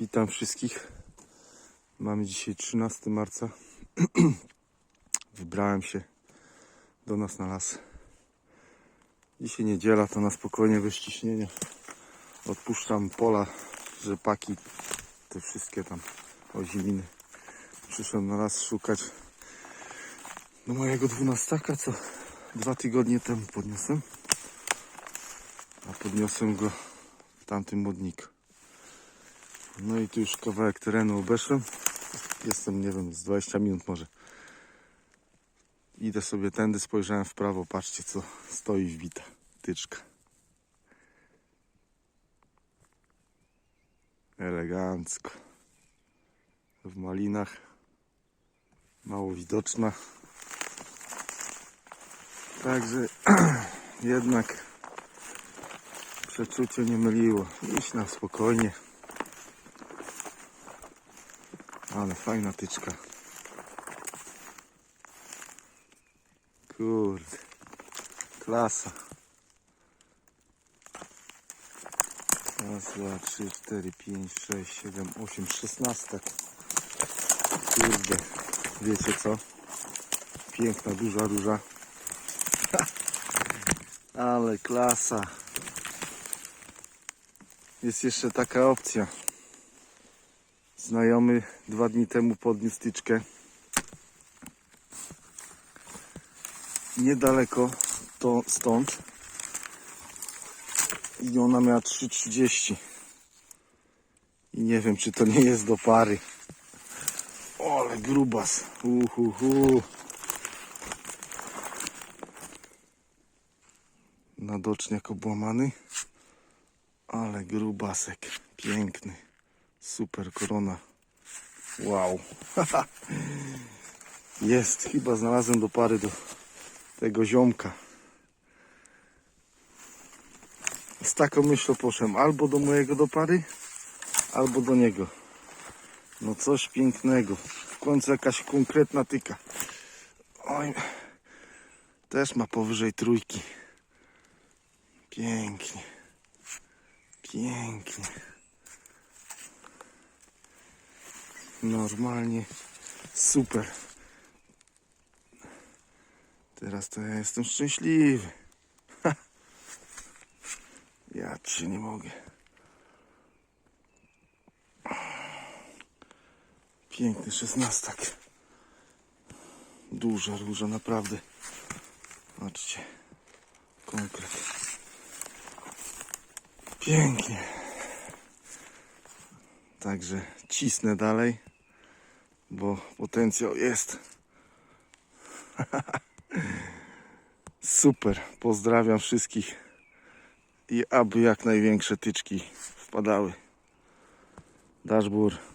Witam wszystkich. Mamy dzisiaj 13 marca. Wybrałem się do nas na las. Dzisiaj niedziela, to na spokojnie bez ciśnienia. Odpuszczam pola, rzepaki, te wszystkie tam oziminy. Przyszedłem na las szukać do mojego dwunastaka, co dwa tygodnie temu podniosłem. A podniosłem go w tamtym modniku. No i tu już kawałek terenu obeszłem. Jestem, nie wiem, z 20 minut może. Idę sobie tędy, spojrzałem w prawo, patrzcie co stoi wbita. Tyczka. Elegancko. W malinach. Mało widoczna. Także jednak przeczucie nie myliło. Iść na spokojnie. Ale fajna tyczka. Kurde. Klasa. Raz, dwa, trzy, cztery, pięć, sześć, siedem, osiem, szesnastek. Kurde. Wiecie co? Piękna, duża róża. Ale klasa. Jest jeszcze taka opcja. Znajomy dwa dni temu podniósł tyczkę. Niedaleko to stąd. I ona miała 3,30. I nie wiem, czy to nie jest do pary. O, ale grubas. Uhuhu. Nadoczniak obłamany. Ale grubasek. Piękny. Super korona. Wow. Jest. Chyba znalazłem do pary do tego ziomka. Z taką myślą poszedłem albo do mojego do pary, albo do niego. No coś pięknego. W końcu jakaś konkretna tyka. Oj. Też ma powyżej trójki. Pięknie. Pięknie. Normalnie super. Teraz to ja jestem szczęśliwy. Ha. Ja cię nie mogę. Piękny szesnastak. Duża róża, naprawdę. Patrzcie. Konkret. Pięknie. Także cisnę dalej, bo potencjał jest. Super. Pozdrawiam wszystkich i aby jak największe tyczki wpadały. Dashbur.